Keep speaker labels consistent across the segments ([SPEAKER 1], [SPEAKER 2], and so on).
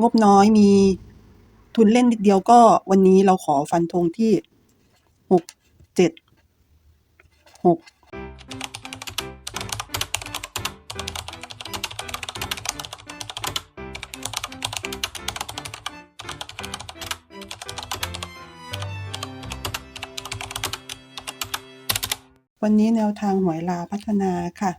[SPEAKER 1] งบน้อยมีทุนเล่นนิดเดียวก็วันนี้เราขอฟันธงที่หกเจ็ดหกวันนี้แนวทางหวยลาพัฒนาค่ะ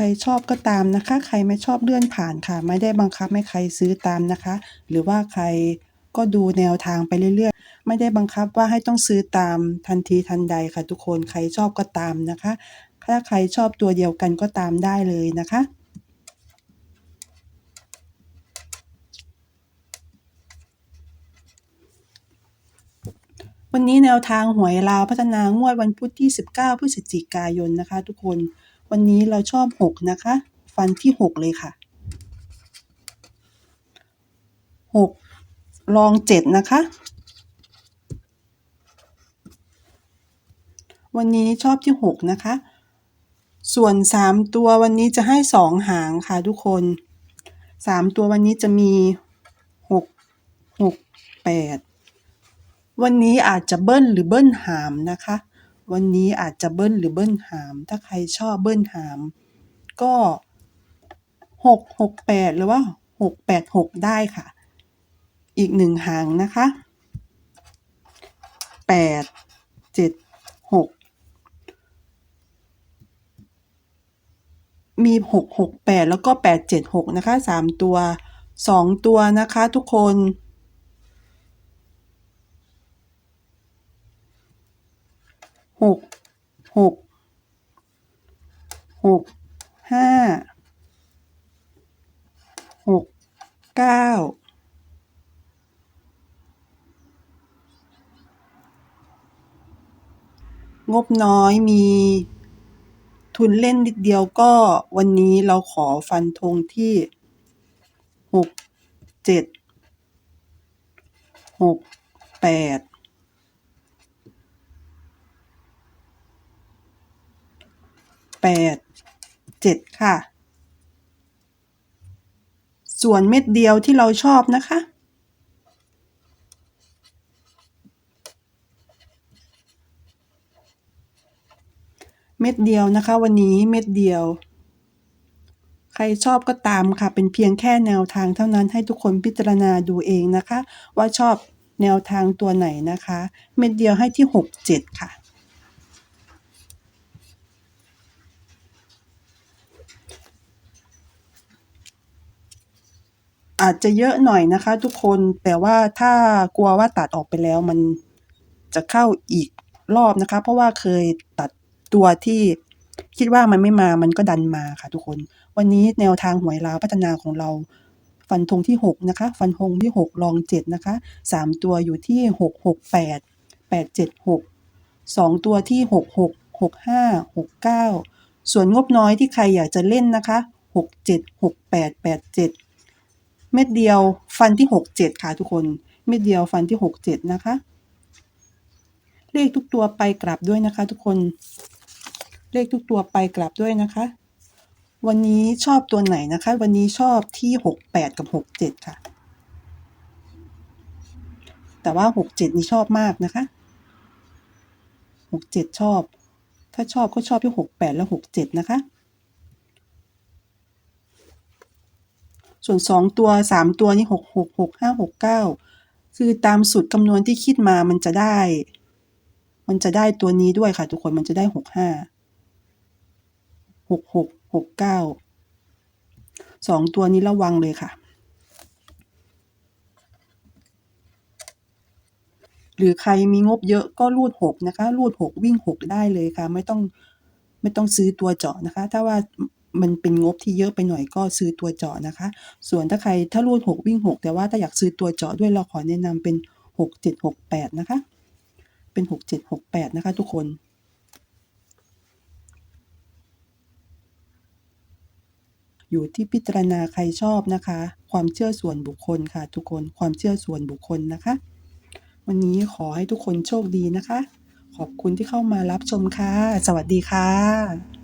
[SPEAKER 1] รชอบก็ตามนะคะ ใครไม่ชอบเลื่อนผ่านค่ะ ไม่ได้บังคับให้ใครซื้อตามนะคะ หรือว่าใครก็ดูแนวทางไปเรื่อยๆ ไม่ได้บังคับว่าให้ต้องซื้อตามทันทีทันใดค่ะทุกคนใครชอบก็ตามนะคะ ถ้าใครชอบตัวเดียวกันก็ตามได้เลยนะคะวันนี้แนวทางหวยลาวพัฒนางวดวันพุธที่ 19 พฤศจิกายนนะคะ ทุกคน วันนี้เราชอบ 6 นะคะ ฟันที่ 6 เลยค่ะ 6 ลอง 7 นะคะ วันนี้ชอบที่ 6 นะคะ ส่วน 3 ตัววันนี้จะให้ 2 หางค่ะทุกคน 3 ตัววันนี้จะมี 6 6 8 วันนี้อาจจะเบิ้ลหรือเบิ้ลหามนะคะ วันนี้อาจจะเบิ้ลหรือเบิ้ลหาม ถ้าใครชอบเบิ้ลหาม ก็หกหกแปดหรือว่าหกแปดหกได้ค่ะ อีกหนึ่งหางนะคะแปดเจ็ดหกมีหกหกแปดแล้วก็แปดเจ็ดหกนะคะสามตัวสองตัวนะคะทุกคน หกหกหกห้าหกเก้างบน้อยมีทุนเล่นนิดเดียวก็วันนี้เราขอฟันธงที่หกเจ็ดหกแปด แปดเจ็ดค่ะ ส่วนเม็ดเดียวที่เราชอบนะคะ เม็ดเดียวนะคะวันนี้เม็ดเดียว ใครชอบก็ตามค่ะ เป็นเพียงแค่แนวทางเท่านั้นให้ทุกคนพิจารณาดูเองนะคะ ว่าชอบแนวทางตัวไหนนะคะ เม็ดเดียวให้ที่หกเจ็ดค่ะ อาจจะเยอะหน่อยนะคะ ทุกคนแต่ว่าถ้ากลัวว่าตัดออกไปแล้วมันจะเข้าอีกรอบนะคะ เพราะว่าเคยตัดตัวที่คิดว่ามันไม่มามันก็ดันมาค่ะ ทุกคน วันนี้แนวทางหวยลาวพัฒนาของเรา ฟันธงที่หกนะคะ ฟันธงที่หกลองเจ็ดนะคะสามตัวอยู่ที่หกหกแปดแปดเจ็ดหกสองตัวที่หกหกหกห้าหกเก้าส่วนงบน้อยที่ใครอยากจะเล่นนะคะหกเจ็ดหกแปดแปด เม็ดเดียวฟันที่หกเจ็ดค่ะทุกคน เม็ดเดียวฟันที่หกเจ็ดนะคะ เลขทุกตัวไปกลับด้วยนะคะ ทุกคน เลขทุกตัวไปกลับด้วยนะคะ วันนี้ชอบตัวไหนนะคะ วันนี้ชอบที่หกแปดกับหกเจ็ดค่ะ แต่ว่าหกเจ็ดนี่ชอบมากนะคะหกเจ็ดชอบ ถ้าชอบก็ชอบที่หกแปดและหกเจ็ดนะคะ ส่วนสองตัวสามตัวนี่หกหกหกห้าหกเก้าคือตามสูตรคำนวณที่คิดมามันจะได้ มันจะได้ตัวนี้ด้วยค่ะ ทุกคนมันจะได้หกห้าหกหกหกเก้าสองตัวนี้ระวังเลยค่ะ หรือใครมีงบเยอะก็รูดหกนะคะ รูดหกวิ่งหกได้เลยค่ะ ไม่ต้องไม่ต้องซื้อตัวเจาะนะคะ ถ้าว่า มันเป็นงบที่เยอะไปหน่อยก็ซื้อตัวเจาะนะคะ ส่วนถ้าใครถ้ารูดหกวิ่งหกแต่ว่าถ้าอยากซื้อตัวเจาะด้วยเราขอแนะนำเป็นหกเจ็ดหกแปดนะคะ เป็นหกเจ็ดหกแปดนะคะทุกคนอยู่ที่พิจารณาใครชอบนะคะ ความเชื่อส่วนบุคคลค่ะ ทุกคนความเชื่อส่วนบุคคลนะคะ วันนี้ขอให้ทุกคนโชคดีนะคะ ขอบคุณที่เข้ามารับชมค่ะ สวัสดีค่ะ